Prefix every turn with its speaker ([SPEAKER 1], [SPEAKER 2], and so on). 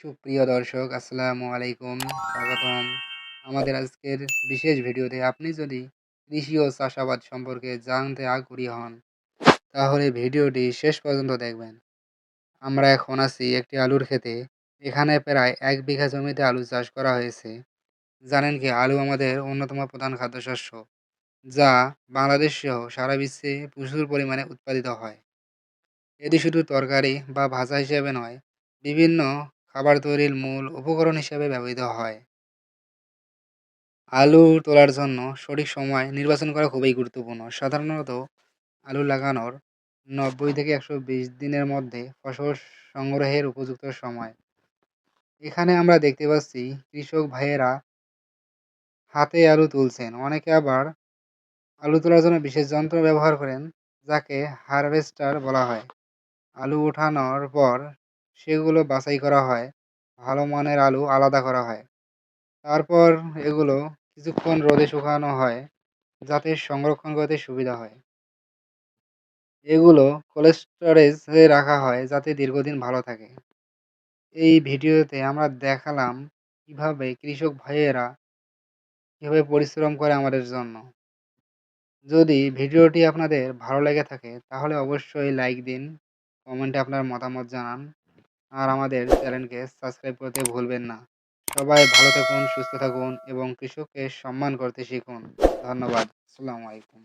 [SPEAKER 1] সুপ্রিয় দর্শক, আসসালামু আলাইকুম, স্বাগতম। আমাদের আজকের বিশেষ ভিডিওতে আপনি যদি কৃষি ও চাষাবাদ সম্পর্কে জানতে আগ্রহী হন, তাহলে ভিডিওটি শেষ পর্যন্ত দেখবেন। আমরা এখন আছি একটি আলুর ক্ষেতে। এখানে প্রায় এক বিঘা জমিতে আলু চাষ করা হয়েছে। জানেন কি, আলু আমাদের অন্যতম প্রধান খাদ্যশস্য, যা বাংলাদেশ সহ সারা বিশ্বে প্রচুর পরিমাণে উৎপাদিত হয়। এটি শুধু তরকারি বা ভাজা হিসেবে নয়, বিভিন্ন খাবার তৈরির মূল উপকরণ হিসেবে ব্যবহৃত হয়। আলু তোলার জন্য সঠিক সময় নির্বাচন করা খুবই গুরুত্বপূর্ণ। সাধারণত আলু লাগানোর নব্বই থেকে একশো বিশ দিনের মধ্যে ফসল সংগ্রহের উপযুক্ত সময়। এখানে আমরা দেখতে পাচ্ছি কৃষক ভাইয়েরা হাতে আলু তুলছেন। অনেকে আবার আলু তোলার জন্য বিশেষ যন্ত্র ব্যবহার করেন, যাকে হারভেস্টার বলা হয়। আলু ওঠানোর পর সেগুলো বাছাই করা হয়। ভালো মানের আলু আলাদা করা হয়। তারপর এগুলো কিছুক্ষণ রোদে শুকানো হয়, যাতে সংরক্ষণ করতে সুবিধা হয়। এগুলো কোল্ড স্টোরেজে রাখা হয়, যাতে দীর্ঘদিন ভালো থাকে। এই ভিডিওতে আমরা দেখালাম কীভাবে কৃষক ভাইয়েরা কীভাবে পরিশ্রম করে আমাদের জন্য। যদি ভিডিওটি আপনাদের ভালো লেগে থাকে, তাহলে অবশ্যই লাইক দিন, কমেন্টে আপনার মতামত জানান। আর আমাদের চ্যানেলকে সাবস্ক্রাইব করতে ভুলবেন না। সবাই ভালো থাকুন, সুস্থ থাকুন এবং কৃষককে সম্মান করতে শিখুন। ধন্যবাদ। আসসালামু আলাইকুম।